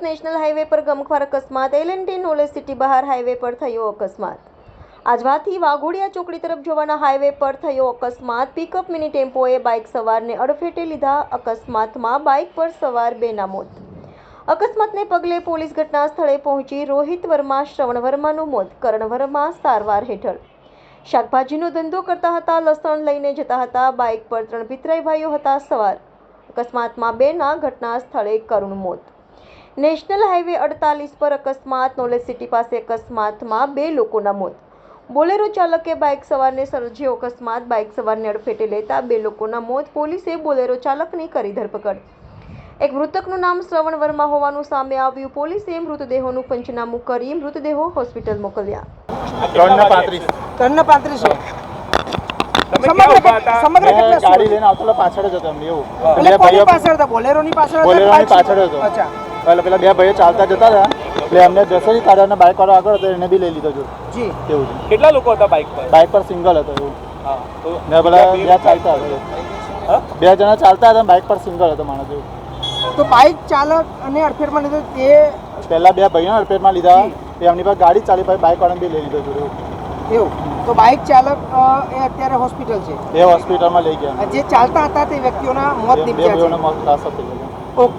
Highway પર ગમખ્વાર અકસ્માત, એલએનટી નોલેજ સિટી બહાર હાઈવે પર થયો અકસ્માત. આજવાથી વાઘોડિયા ચોકડી તરફ જવાના હાઈવે પર થયો અકસ્માત. પિકઅપ મિની ટેમ્પોએ બાઇક સવારને અડફેટે લીધા અકસ્માતમાં બાઇક પર સવાર બેના મોત. અકસ્માતને પગલે પોલીસ ઘટના સ્થળે પહોંચી રોહિત વર્મા, શ્રવણ વર્માનું મોત, કરણ વર્મા સારવાર હેઠળ. શાકભાજીનો ધંધો કરતા હતા, લસણ લઈને જતા હતા, બાઇક પર ત્રણ પિતરાઈ ભાઈઓ હતા સવાર. અકસ્માતમાં બેના ઘટના સ્થળે કરુણ મોત. નેશનલ હાઈવે અડતાલીસ પર અકસ્માત નોલેજ સિટી પાસે અકસ્માતમાં બે લોકોના મોત. બોલેરો ચાલકે બાઇક સવારને સર્જ્યો અકસ્માત બાઇક સવારને અડફેટે લેતા બે લોકોના મોત પોલીસે બોલેરો ચાલકની કરી ધરપકડ. એક મૃતકનું નામ શ્રવણ વર્મા હોવાનું સામે આવ્યું. પોલીસે મૃતદેહોનું પંચનામું કરી મૃતદેહો હોસ્પિટલ મોકલ્યા. ત્રણ પાંત્રીસ. ત્રણ પાંત્રીસો. સમગ્ર ક્યાં ઊભા હતા? સમગ્ર મેં કેટલા ગાડી લઈને આવતો પાછળ જ હતો એવું. પાછળ પાછળ પાછળ અચ્છા. એટલે પેલા બે ભાઈઓ ચાલતા જતા હતા એટલે એમને જશે નહીં તારે બાઇક વાળો આગળ હતો એને બી લઈ લીધો જો. જી. એવું છે. કેટલા લોકો હતા બાઇક પર? બાઇક પર સિંગલ હતો એવું. હા તો ને પેલા બે- બે ચાલતા હતા. હા? બે જણા ચાલતા હતા બાઇક પર સિંગલ હતો માણસ એવું. તો બાઇક ચાલક અને અડફેટમાં લીધો તે પહેલા બે ભાઈઓ અડફેટમાં લીધા. એ એમની પાસે ગાડી ચાલી પછી બાઇક વાળાને બી લઈ લીધો જો એવું. એવું. તો બાઇક ચાલક અ, એ અત્યારે હોસ્પિટલ છે. એ હોસ્પિટલમાં લઈ ગયા. જે ચાલતા હતા તે વ્યક્તિઓના મોત બે બે નીપજ્યા ભાઈઓને છે મોત ત્રાસ થઈ ગયો ઓકે.